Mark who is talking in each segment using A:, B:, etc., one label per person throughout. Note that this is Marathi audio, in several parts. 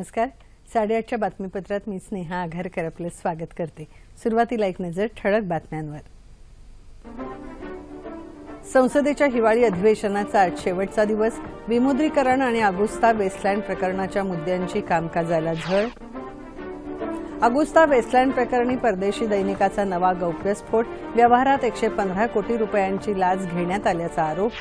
A: नमस्कार साडेआठच्या बातमीपत्रात मी स्नेहा आघारकर आपलं स्वागत करते सुरुवातीला एक नजर ठळक बातम्यांवर संसदेच्या हिवाळी अधिवेशनाचा आज शेवटचा दिवस विमुद्रीकरण आणि अगुस्ता वेस्टलँड प्रकरणाच्या मुद्द्यांची कामकाजाला झळ अगुस्ता वेस्टलँड प्रकरणी परदेशी दैनिकाचा नवा गौप्यस्फोट व्यवहारात एकशे पंधरा कोटी रुपयांची लाच घेण्यात आल्याचा आरोप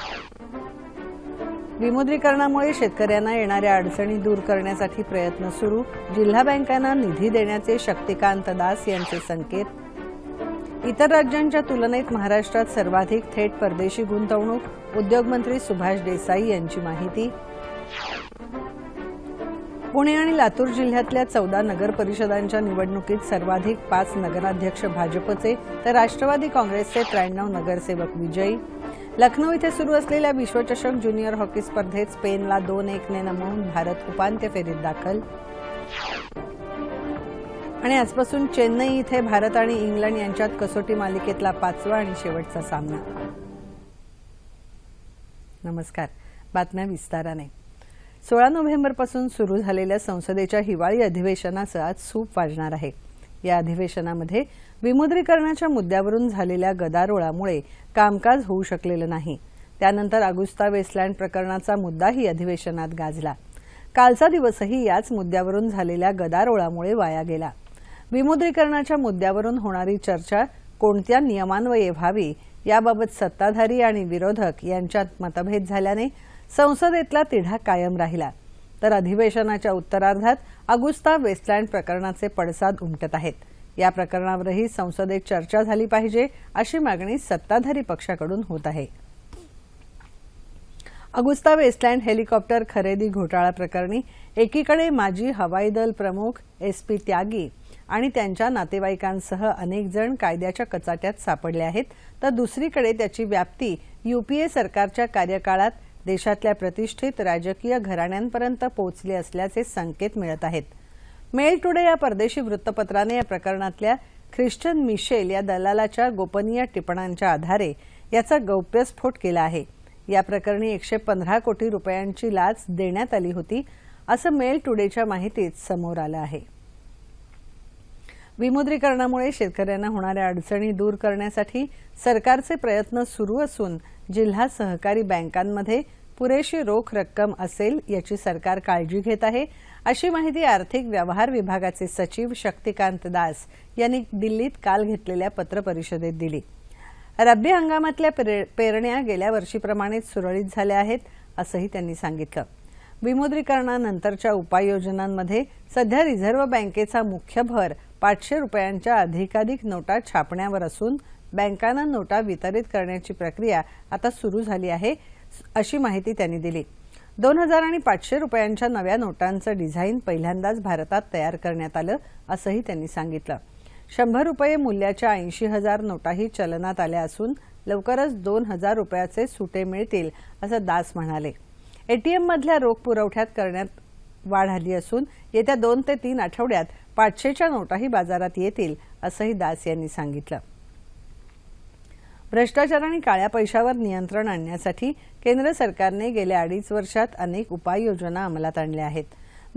A: विमुद्रीकरणामुळे शेतकऱ्यांना येणाऱ्या अडचणी दूर करण्यासाठी प्रयत्न सुरू जिल्हा बँकांना निधी देण्याचे शक्तिकांत दास यांचे संकेत इतर राज्यांच्या तुलनेत महाराष्ट्रात सर्वाधिक थेट परदेशी गुंतवणूक उद्योगमंत्री सुभाष देसाई यांची माहिती पुणे आणि लातूर जिल्ह्यातल्या चौदा नगर निवडणुकीत सर्वाधिक पाच नगराध्यक्ष भाजपचे तर राष्ट्रवादी काँग्रेसचे त्र्याण्णव नगरसेवक विजयी लखनौ इथे सुरू असलेल्या विश्वचषक ज्युनियर हॉकी स्पर्धेत स्पेनला दोन एकने नमवून भारत उपांत्य फेरीत दाखल आणि आजपासून चेन्नई इथे भारत आणि इंग्लंड यांच्यात कसोटी मालिकेतला पाचवा आणि शेवटचा सामना नमस्कार बातम्या विस्ताराने सोळा नोव्हेंबरपासून सुरू झालेल्या संसदेच्या हिवाळी अधिवेशनाचं आज सूप वाजणार आहे या अधिवेशनामध्ये विमुद्रीकरणाच्या मुद्द्यावरून झालेल्या गदारोळामुळे कामकाज होऊ शकलेलं नाही त्यानंतर अगुस्ता वेस्टलँड प्रकरणाचा मुद्दाही अधिवेशनात गाजला कालचा दिवसही याच मुद्द्यावरून झालेल्या गदारोळामुळे वाया गेला विमुद्रीकरणाच्या मुद्द्यावरून होणारी चर्चा कोणत्या नियमान्वये व्हावी याबाबत सत्ताधारी आणि विरोधक यांच्यात मतभेद झाल्याने संसदेतला तिढा कायम राहिला तर अधिवेशनाच्या उत्तरार्धात अगुस्ता वेस्टलँड प्रकरणाचे पडसाद उमटत आहेत या प्रकरणावरही संसदेत चर्चा झाली पाहिजे अशी मागणी सत्ताधारी पक्षाकडून होत आहे अगुस्ता वेस्टलँड हेलिकॉप्टर खरेदी घोटाळा प्रकरणी एकीकडे माजी हवाई दल प्रमुख एस पी त्यागी आणि त्यांच्या नातेवाईकांसह अनेक जण कायद्याच्या कचाट्यात सापडले आहेत तर दुसरीकडे त्याची व्याप्ती युपीए सरकारच्या कार्यकाळात देशातल्या प्रतिष्ठित राजकीय घराण्यांपर्यंत पोहोचले असल्याचे संकेत मिळत आहेत मेल टुडे या परदेशी वृत्तपत्राने या प्रकरणातल्या ख्रिश्चन मिशेल या दलालाच्या गोपनीय टिपणांच्या आधारे याचा गौप्यस्फोट केला आहे या प्रकरणी एकशे पंधरा कोटी रुपयांची लाच देण्यात आली होती असं मेल टुडेच्या माहितीत समोर आलं आहे विमुद्रीकरणामुळे शेतकऱ्यांना होणाऱ्या अडचणी दूर करण्यासाठी सरकारचे प्रयत्न सुरू असून जिल्हा सहकारी बँकांमध्ये पुरेशी रोख रक्कम असेल याची सरकार काळजी घेत आहे अशी माहिती आर्थिक व्यवहार विभागाचे सचिव शक्तिकांत दास यांनी दिल्लीत काल घेतलेल्या पत्रपरिषदेत दिली रब्बी हंगामातल्या पेरण्या गेल्या वर्षीप्रमाणेच सुरळीत झाल्या आहेत असंही त्यांनी सांगितलं विमुद्रीकरणानंतरच्या उपाययोजनांमध्ये सध्या रिझर्व्ह बँकेचा मुख्य भर पाचशे रुपयांच्या अधिकाधिक नोटा छापण्यावर असून बँकांना नोटा वितरित करण्याची प्रक्रिया आता सुरू झाली आहे अशी माहिती त्यांनी दिली दोन हजार आणि पाचशे रुपयांच्या नव्या नोटांचं डिझाईन पहिल्यांदाच भारतात तयार करण्यात आलं असंही त्यांनी सांगितलं शंभर रुपये मूल्याच्या ऐंशी हजार नोटाही चलनात आल्या असून लवकरच दोन हजार रुपयाचे सुटे मिळतील असं दास म्हणाले एटीएममधल्या रोख पुरवठ्यात करण्यात वाढ आली असून येत्या दोन ते तीन आठवड्यात पाचशेच्या नोटाही बाजारात येतील असंही दास यांनी सांगितलं भ्रष्टाचार आणि काळ्या पैशावर नियंत्रण आणण्यासाठी केंद्र सरकारने गेल्या अडीच वर्षात अनेक उपाययोजना अंमलात आणल्या आहेत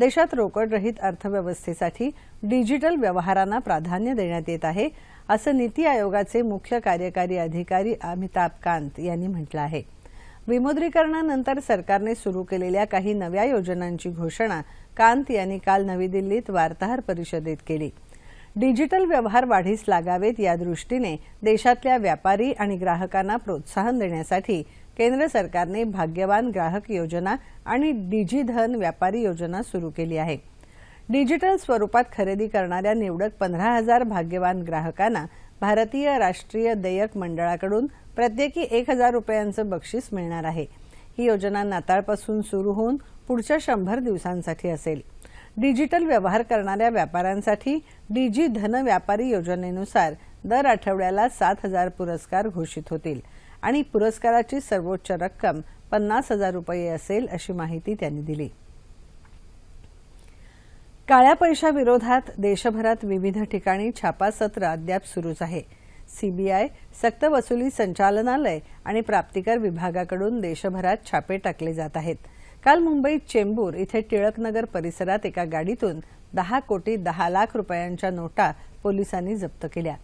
A: देशात रोकडरहित अर्थव्यवस्थेसाठी डिजिटल व्यवहारांना प्राधान्य देण्यात येत आहे असं नीती आयोगाचे मुख्य कार्यकारी अधिकारी अमिताभ कांत यांनी म्हटलं आहे विमुद्रीकरणानंतर सरकारने सुरू केलेल्या काही नव्या योजनांची घोषणा कांत यांनी काल नवी दिल्लीत वार्ताहर परिषदेत केली डिजिटल व्यवहार वाढीस लागावेत या दृष्टीने देशातल्या व्यापारी आणि ग्राहकांना प्रोत्साहन देण्यासाठी केंद्र सरकारने भाग्यवान ग्राहक योजना आणि डिजिधन व्यापारी योजना सुरू केली आहे डिजिटल स्वरूपात खरेदी करणाऱ्या निवडक पंधरा हजार भाग्यवान ग्राहकांना भारतीय राष्ट्रीय देयक मंडळाकडून प्रत्येकी एक हजार रुपयांचं बक्षीस मिळणार आहे ही योजना नाताळपासून सुरू होऊन पुढच्या शंभर दिवसांसाठी असेल डिजिटल व्यवहार करणाऱ्या व्यापाऱ्यांसाठी डीजी धन व्यापारी योजनेनुसार दर आठवड्याला सात हजार पुरस्कार घोषित होतील आणि पुरस्काराची सर्वोच्च रक्कम पन्नास हजार रुपये असेल अशी माहिती त्यांनी दिली काळ्या पैशाविरोधात देशभरात विविध ठिकाणी छापासत्र अद्याप सुरूच आहे सीबीआय सक्तवसुली संचालनालय आणि प्राप्तिकर विभागाकडून देशभरात छापे टाकले जात आहेत काल मुंबईत चेंबूर इथे टिळकनगर परिसरात एका गाडीतून दहा कोटी दहा लाख रुपयांच्या नोटा पोलिसांनी जप्त केल्या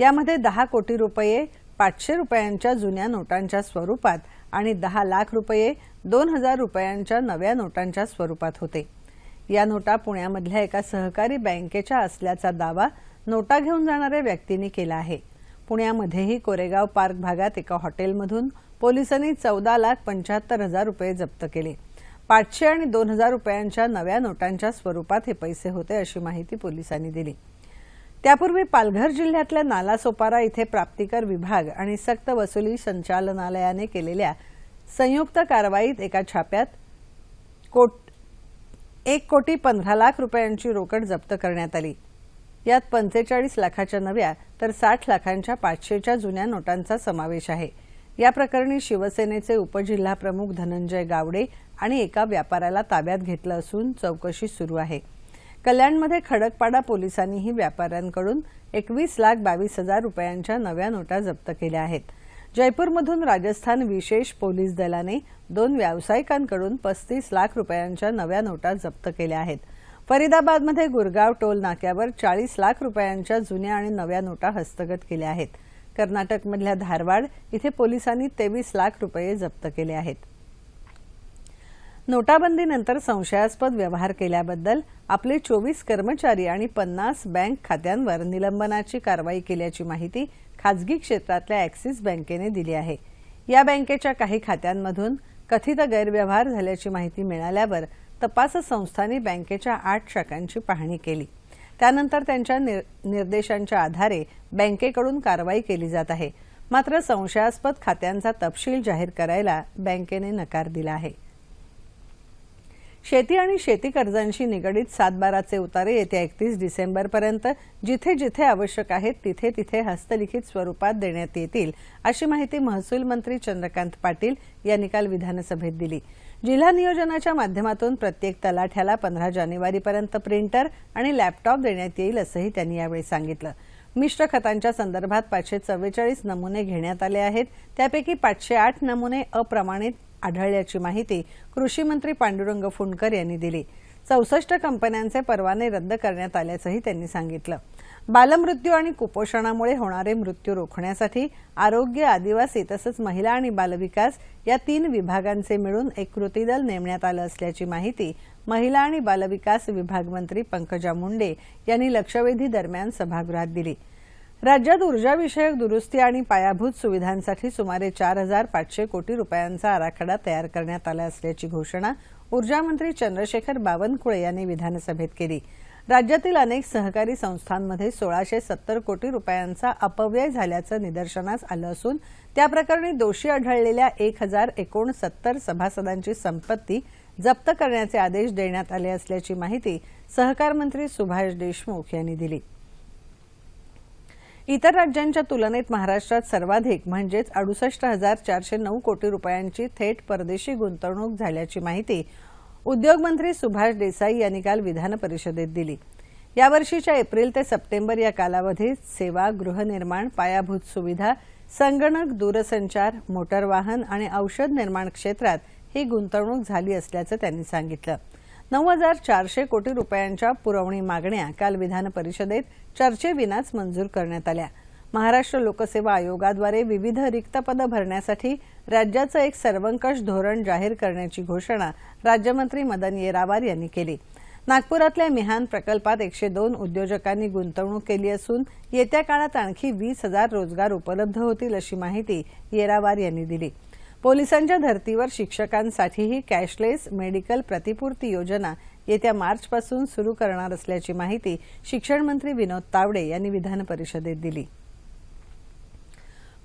A: यामध्ये दहा कोटी रुपये पाचशे रुपयांच्या जुन्या नोटांच्या स्वरूपात आणि दहा लाख रुपये दोन हजार रुपयांच्या नव्या नोटांच्या स्वरूपात होते या नोटा पुण्यामधल्या एका सहकारी बँकेच्या असल्याचा दावा नोटा घेऊन जाणाऱ्या व्यक्तींनी केला आहे पुण्यामध्येही कोरेगाव पार्क भागात एका हॉटेलमधून पोलिसांनी चौदा लाख पंच्याहत्तर हजार रुपये जप्त केले पाचशे आणि दोन हजार रुपयांच्या नव्या नोटांच्या स्वरूपात हे पैसे होते अशी माहिती पोलिसांनी दिली त्यापूर्वी पालघर जिल्ह्यातल्या नालासोपारा इथे प्राप्तिकर विभाग आणि सक्त वसुली संचालनालयाने केलेल्या संयुक्त कारवाईत एका छाप्यात कोट एक कोटी पंधरा लाख रुपयांची रोकड जप्त करण्यात आली यात पंचेचाळीस लाखाच्या नव्या तर साठ लाखांच्या पाचशेच्या जुन्या नोटांचा समावेश आहे या प्रकरणी शिवसेनेचे उपजिल्हाप्रमुख धनंजय गावडे आणि एका व्यापाऱ्याला ताब्यात घेतलं असून चौकशी सुरू आहे कल्याणमध्ये खडकपाडा पोलिसांनीही व्यापाऱ्यांकडून एकवीस लाख बावीस हजार रुपयांच्या नव्या नोटा जप्त केल्या आहेत जयपूरमधून राजस्थान विशेष पोलीस दलाने दोन व्यावसायिकांकडून पस्तीस लाख रुपयांच्या नव्या नोटा जप्त केल्या आहेत फरीदाबादमध्ये गुरगाव टोल नाक्यावर चाळीस लाख रुपयांच्या जुन्या आणि नव्या नोटा हस्तगत केल्या आहेत कर्नाटकमधल्या धारवाड इथे पोलिसांनी तेवीस लाख रुपये जप्त केले आहेत नोटाबंदीनंतर संशयास्पद व्यवहार केल्याबद्दल आपले चोवीस कर्मचारी आणि पन्नास बँक खात्यांवर निलंबनाची कारवाई केल्याची माहिती खाजगी क्षेत्रातल्या ॲक्सिस बँकेने दिली आहे या बँकेच्या काही खात्यांमधून कथित गैरव्यवहार झाल्याची माहिती मिळाल्यावर तपास संस्थांनी बँकेच्या आठ शाखांची पाहणी केली त्यानंतर त्यांच्या निर्देशांच्या आधारे बँकेकडून कारवाई केली जात आहे मात्र संशयास्पद खात्यांचा तपशील जाहीर करायला बँकेने नकार दिला आहे शेती आणि शेती कर्जांशी निगडीत सातबाराचे उतारे येत्या एकतीस डिसेंबरपर्यंत जिथे जिथे आवश्यक आहेत तिथे तिथे हस्तलिखित स्वरूपात देण्यात येतील अशी माहिती महसूल मंत्री चंद्रकांत पाटील यांनी काल विधानसभेत दिली जिल्हा नियोजनाच्या माध्यमातून प्रत्येक तलाठ्याला पंधरा जानेवारीपर्यंत प्रिंटर आणि लॅपटॉप देण्यात येईल असंही त्यांनी यावेळी सांगितलं मिश्र खतांच्या संदर्भात पाचशे चव्वेचाळीस नमुने घेण्यात आले आहेत त्यापैकी पाचशे आठ नमुने अप्रमाणित आढळल्याची माहिती कृषी मंत्री पांडुरंग फुंडकर यांनी दिली चौसष्ट कंपन्यांचे परवाने रद्द करण्यात आल्याचंही त्यांनी सांगितलं बालमृत्यू आणि कुपोषणामुळे होणारे मृत्यू रोखण्यासाठी आरोग्य आदिवासी तसंच महिला आणि बालविकास या तीन विभागांचे मिळून एक कृती दल नेमण्यात आलं असल्याची माहिती महिला आणि बालविकास विभाग मंत्री पंकजा मुंडे यांनी लक्षवेधी दरम्यान सभागृहात दिली राज्यात ऊर्जाविषयक दुरुस्ती आणि पायाभूत सुविधांसाठी सुमारे चार हजार पाचशे कोटी रुपयांचा आराखडा तयार करण्यात आला असल्याची घोषणा ऊर्जामंत्री चंद्रशेखर बावनकुळे यांनी विधानसभेत केली राज्यातील अनेक सहकारी संस्थांमध्ये सोळाशे सत्तर कोटी रुपयांचा अपव्यय झाल्याचं निदर्शनास आलं असून त्याप्रकरणी दोषी आढळलेल्या एक हजार एकोणसत्तर सभासदांची संपत्ती जप्त करण्याचे आदेश देण्यात आले असल्याची माहिती सहकार मंत्री सुभाष देशमुख यांनी दिली इतर राज्यांच्या तुलनेत महाराष्ट्रात सर्वाधिक म्हणजेच अडुसष्ट हजार चारशे नऊ कोटी रुपयांची थेट परदेशी गुंतवणूक झाल्याची माहिती उद्योगमंत्री सुभाष देसाई यांनी काल विधान परिषदेत दिली यावर्षीच्या एप्रिल ते सप्टेंबर या कालावधीत सेवा गृहनिर्माण पायाभूत सुविधा संगणक दूरसंचार मोटर वाहन आणि औषध निर्माण क्षेत्रात ही गुंतवणूक झाली असल्याचं त्यांनी सांगितलं नऊ हजार चारशे कोटी रुपयांच्या पुरवणी मागण्या काल विधान परिषदेत चर्चेविनाच मंजूर करण्यात आल्या महाराष्ट्र लोकसेवा आयोगाद्वारे विविध रिक्त पदं भरण्यासाठी राज्याचं एक सर्वंकष धोरण जाहीर करण्याची घोषणा राज्यमंत्री मदन येरावार यांनी केली नागपुरातल्या मिहान प्रकल्पात एकशे दोन उद्योजकांनी गुंतवणूक केली असून येत्या काळात आणखी वीस हजार रोजगार उपलब्ध होतील अशी माहिती येरावार यांनी दिली पोलिसांच्या धर्तीवर शिक्षकांसाठीही कॅशलेस मेडिकल प्रतिपूर्ती योजना येत्या मार्चपासून सुरू करणार असल्याची माहिती शिक्षणमंत्री विनोद तावडे यांनी विधान परिषदेत दिली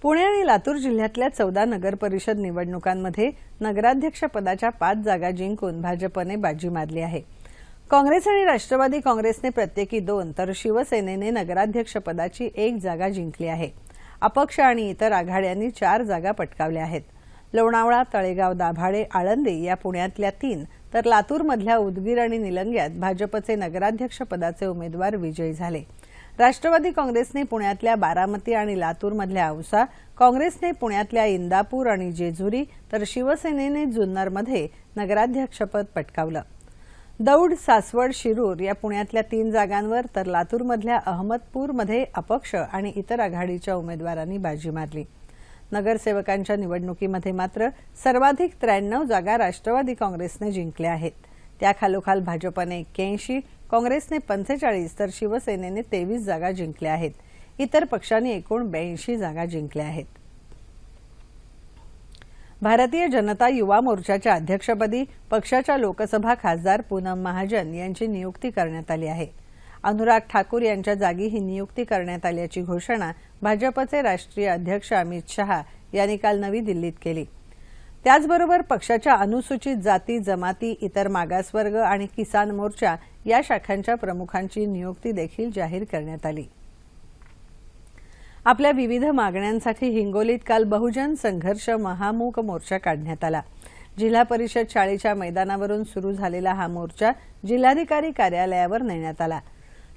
A: पुणे आणि लातूर जिल्ह्यातल्या चौदा नगरपरिषद निवडणुकांमध्ये नगराध्यक्षपदाच्या पाच जागा जिंकून भाजपने बाजी मारली आहे काँग्रेस आणि राष्ट्रवादी काँग्रेसने प्रत्येकी दोन तर शिवसेनेने नगराध्यक्षपदाची एक जागा जिंकली आहे अपक्ष आणि इतर आघाड्यांनी चार जागा पटकावल्या आहेत लोणावळा तळेगाव दाभाडे आळंदी या पुण्यातल्या तीन तर लातूरमधल्या उदगीर आणि निलंग्यात भाजपचे नगराध्यक्षपदाचे उमेदवार विजयी झाले राष्ट्रवादी काँग्रेसने पुण्यातल्या बारामती आणि लातूरमधल्या औसा काँग्रेसने पुण्यातल्या इंदापूर आणि जेजुरी तर शिवसेनेने जुन्नरमध्ये नगराध्यक्षपद पटकावलं दौड सासवड शिरूर या पुण्यातल्या तीन जागांवर तर लातूरमधल्या अहमदपूरमध्ये अपक्ष आणि इतर आघाडीच्या उमेदवारांनी बाजी मारली नगरसेवकांच्या निवडणुकीमध्ये मात्र सर्वाधिक त्र्याण्णव जागा राष्ट्रवादी काँग्रेसने जिंकल्या आहेत त्याखालोखाल भाजपने एक्क्याऐंशी काँग्रेसने पंचेचाळीस तर शिवसेनेने तेवीस जागा जिंकल्या आहेत इतर पक्षांनी एकूण ब्याऐंशी जागा जिंकल्या आहेत भारतीय जनता युवा मोर्चाच्या अध्यक्षपदी पक्षाच्या लोकसभा खासदार पूनम महाजन यांची नियुक्ती करण्यात आली आहे अनुराग ठाकूर यांच्या जागी ही नियुक्ती करण्यात आल्याची घोषणा भाजपचे राष्ट्रीय अध्यक्ष अमित शहा यांनी काल नवी दिल्लीत केली त्याचबरोबर पक्षाच्या अनुसूचित जाती जमाती इतर मागासवर्ग आणि किसान मोर्चा या शाखांच्या प्रमुखांची नियुक्ती देखील जाहीर करण्यात आली आपल्या विविध मागण्यांसाठी हिंगोलीत काल बहुजन संघर्ष महामूक मोर्चा काढण्यात आला जिल्हा परिषद शाळेच्या मैदानावरून सुरू झालेला हा मोर्चा जिल्हाधिकारी कार्यालयावर नेण्यात आला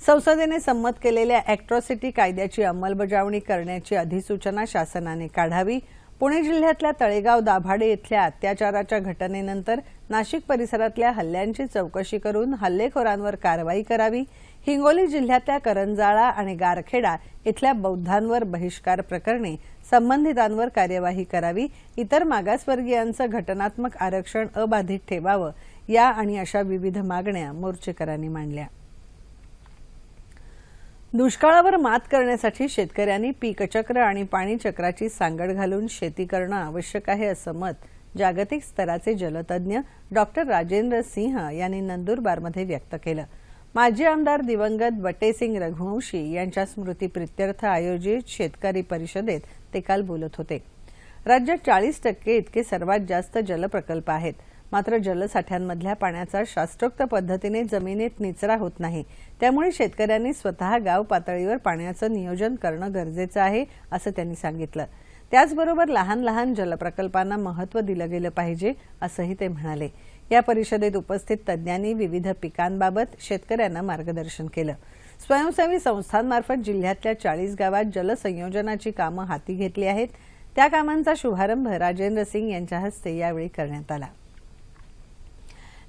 A: संसदेने संमत केलेल्या अॅक्ट्रॉसिटी कायद्याची अंमलबजावणी करण्याची अधिसूचना शासनाने काढावी पुणे जिल्ह्यातल्या तळेगाव दाभाडे इथल्या अत्याचाराच्या घटनेनंतर नाशिक परिसरातल्या हल्ल्यांची चौकशी करून हल्लेखोरांवर कारवाई करावी हिंगोली जिल्ह्यातल्या करंजाळा आणि गारखेडा इथल्या बौद्धांवर बहिष्कार प्रकरणी संबंधितांवर कार्यवाही करावी इतर मागासवर्गीयांचं घटनात्मक आरक्षण अबाधित ठेवावं या आणि अशा विविध मागण्या मोर्चेकरांनी मांडल्या दुष्काळावर मात करण्यासाठी शेतकऱ्यांनी पीकचक्र आणि पाणी चक्राची सांगड घालून शेती करणं आवश्यक आहे असं मत जागतिक स्तराचे जलतज्ञ डॉक्टर राजेंद्र सिंह यांनी नंदुरबारमध्ये व्यक्त केलं माजी आमदार दिवंगत बटेसिंग रघुवंशी यांच्या स्मृतीप्रित्यर्थ आयोजित शेतकरी परिषदेत ते काल बोलत होते राज्यात चाळीस टक्के इतके सर्वात जास्त जलप्रकल्प आहेत मात्र जलसाठ्यांमधल्या पाण्याचा शास्त्रोक्त पद्धतीने जमिनीत निचरा होत नाही त्यामुळे शेतकऱ्यांनी स्वतः गाव पातळीवर पाण्याचं नियोजन करणं गरजेचं आहे असं त्यांनी सांगितलं त्याचबरोबर लहान लहान जलप्रकल्पांना महत्त्व दिलं गेलं पाहिजे असंही ते म्हणाले या परिषदेत उपस्थित तज्ज्ञांनी विविध पिकांबाबत शेतकऱ्यांना मार्गदर्शन केलं स्वयंसेवी संस्थांमार्फत जिल्ह्यातल्या चाळीस गावात जलसंयोजनाची कामं हाती घेतली आहेत त्या कामांचा शुभारंभ राजेंद्र सिंग यांच्या हस्ते यावेळी करण्यात आला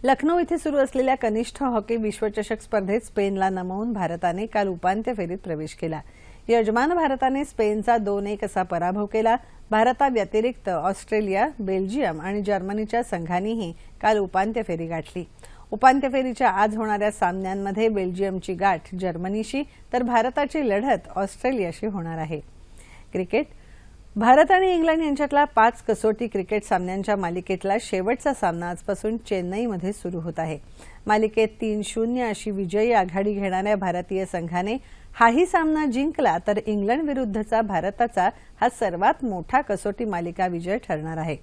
A: लखनौ इथं सुरू असलेल्या कनिष्ठ हॉकी विश्वचषक स्पर्धेत स्पेनला नमवून भारताने काल उपांत्य फेरीत प्रवेश केला यजमान भारताने स्पेनचा दोन एक असा पराभव केला भारताव्यतिरिक्त ऑस्ट्रेलिया बेल्जियम आणि जर्मनीच्या संघांनीही काल उपांत्य फेरी गाठली उपांत्य फेरीच्या आज होणाऱ्या सामन्यांमध्ये बेल्जियमची गाठ जर्मनीशी तर भारताची लढत ऑस्ट्रेलियाशी होणार आहे क्रिकेट भारत आणि इंग्लंड यांच्यातला पाच कसोटी क्रिकेट सामन्यांच्या मालिकेतला शेवटचा सामना आजपासून चेन्नईमध्ये सुरू होत आहे मालिकेत तीन शून्य अशी विजयी आघाडी घेणाऱ्या भारतीय संघाने हाही सामना जिंकला तर इंग्लंड विरुद्धचा भारताचा हा सर्वात मोठा कसोटी मालिका विजय ठरणार आहे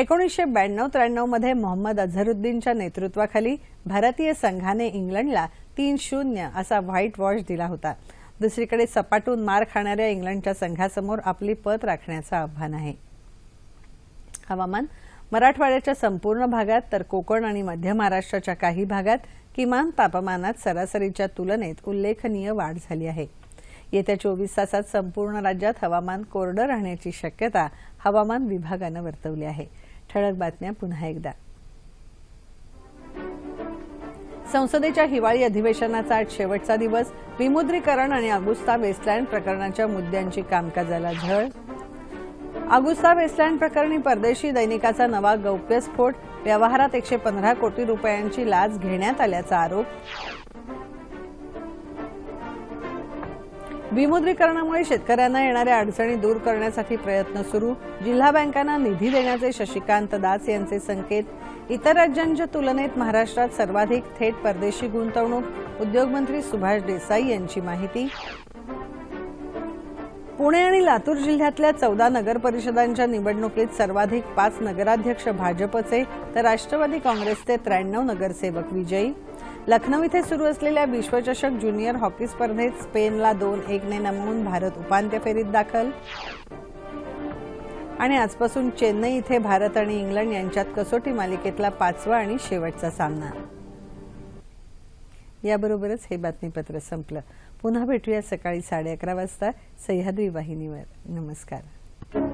A: एकोणीसशे ब्याण्णव त्र्याण्णवमध्ये मोहम्मद अझहरुद्दीनच्या नेतृत्वाखाली भारतीय संघाने इंग्लंडला तीन शून्य असा व्हाईट वॉश दिला होता दुसरीकडे सपाटून मार खाणाऱ्या इंग्लंडच्या संघासमोर आपली पत राखण्याचं आव्हान आहे हवामान मराठवाड्याच्या संपूर्ण भागात तर कोकण आणि मध्य महाराष्ट्राच्या काही भागात किमान तापमानात सरासरीच्या तुलनेत उल्लेखनीय वाढ झाली आहे येत्या चोवीस तासात संपूर्ण राज्यात हवामान कोरडं राहण्याची शक्यता हवामान विभागानं वर्तवली आहे ठळक बातम्या पुन्हा एकदा संसदेच्या हिवाळी अधिवेशनाचा आज शेवटचा दिवस विमुद्रीकरण आणि अगुस्ता वेस्टलँड प्रकरणाच्या मुद्द्यांची कामकाजाला झळ अगुस्ता वेस्टलँड प्रकरणी परदेशी दैनिकाचा नवा गौप्यस्फोट व्यवहारात एकशे पंधरा कोटी रुपयांची लाच घेण्यात आल्याचा आरोप विमुद्रीकरणामुळे शेतकऱ्यांना येणाऱ्या अडचणी दूर करण्यासाठी प्रयत्न सुरू जिल्हा बँकांना निधी देण्याचे शशिकांत दास यांचे संकेत इतर राज्यांच्या तुलनेत महाराष्ट्रात सर्वाधिक थेट परदेशी गुंतवणूक उद्योगमंत्री सुभाष देसाई यांची माहिती पुणे आणि लातूर जिल्ह्यातल्या चौदा नगरपरिषदांच्या निवडणुकीत सर्वाधिक पाच नगराध्यक्ष भाजपचे तर राष्ट्रवादी काँग्रेसचे त्र्याण्णव नगरसेवक विजयी लखनौ इथे सुरू असलेल्या विश्वचषक ज्युनियर हॉकी स्पर्धेत स्पेनला दोन एकने नमवून भारत उपांत्य फेरीत दाखल आणि आजपासून चेन्नई इथे भारत आणि इंग्लंड यांच्यात कसोटी मालिकेतला पाचवा आणि शेवटचा सामना याबरोबरच हे बातमीपत्र संपलं पुन्हा भेटूया सकाळी साडे अकरा वाजता सह्याद्री वाहिनीवर नमस्कार